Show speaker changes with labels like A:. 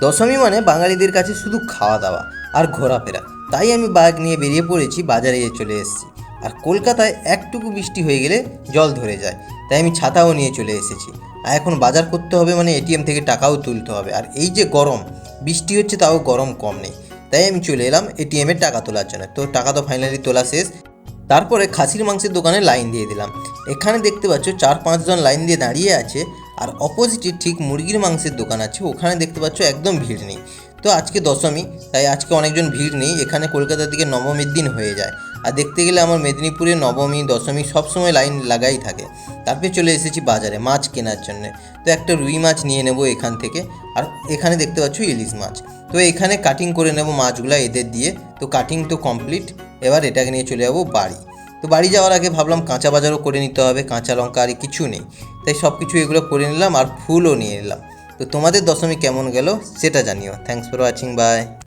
A: দশমী মানে বাঙালিদের কাছে শুধু খাওয়া দাওয়া আর ঘোরাফেরা। তাই আমি বাইক নিয়ে বেরিয়ে পড়েছি, বাজারে গিয়ে চলে এসেছি। আর কলকাতায় একটুকু বৃষ্টি হয়ে গেলে জল ধরে যায়। তাই আমি ছাতাও নিয়ে চলে এসেছি। আর এখন বাজার করতে হবে মানে এটিএম থেকে টাকাও তুলতে হবে। আর এই যে গরম, বৃষ্টি হচ্ছে তাও গরম কম নেই। তাই আমি চলে এলাম এটিএমে টাকা তোলার জন্য। তো টাকা তো ফাইনালি তোলা শেষ। তারপরে খাসির মাংসের দোকানে লাইন দিয়ে দিলাম। এখানে দেখতে পাচ্ছ চার পাঁচজন লাইন দিয়ে দাঁড়িয়ে আছে। আর অপোজিটে ঠিক মুরগির মাংসের দোকান আছে, ওখানে দেখতে পাচ্ছ একদম ভিড় নেই। তো আজকে দশমী, তাই আজকে অনেকজন ভিড় নেই, এখানে কলকাতার দিকে নবমীর দিন হয়ে যায়। আর দেখতে গেলে আমার মেদিনীপুরে নবমী, দশমী সবসময় লাইন লাগাই থাকে। তারপরে চলে এসেছি বাজারে, মাছ কেনার জন্য। তো একটা রুই মাছ নিয়ে নেব এখান থেকে, আর এখানে দেখতে পাচ্ছ ইলিশ মাছ। তো এখানে কাটিং করে নেব মাছগুলো এদের দিয়ে। তো কাটিং তো কমপ্লিট এবার এটাকে নিয়ে চলে যাব বাড়ি। তো বাড়ি যাওয়ার আগে ভাবলাম কাঁচা বাজারও করে নিতে হবে, কাঁচা লঙ্কা আর কিছু নেই। তাই সব কিছু এগুলো করে নিলাম আর ফুলও নিয়ে নিলাম তো তোমাদের দশমী কেমন গেল সেটা জানিও। Thanks for watching by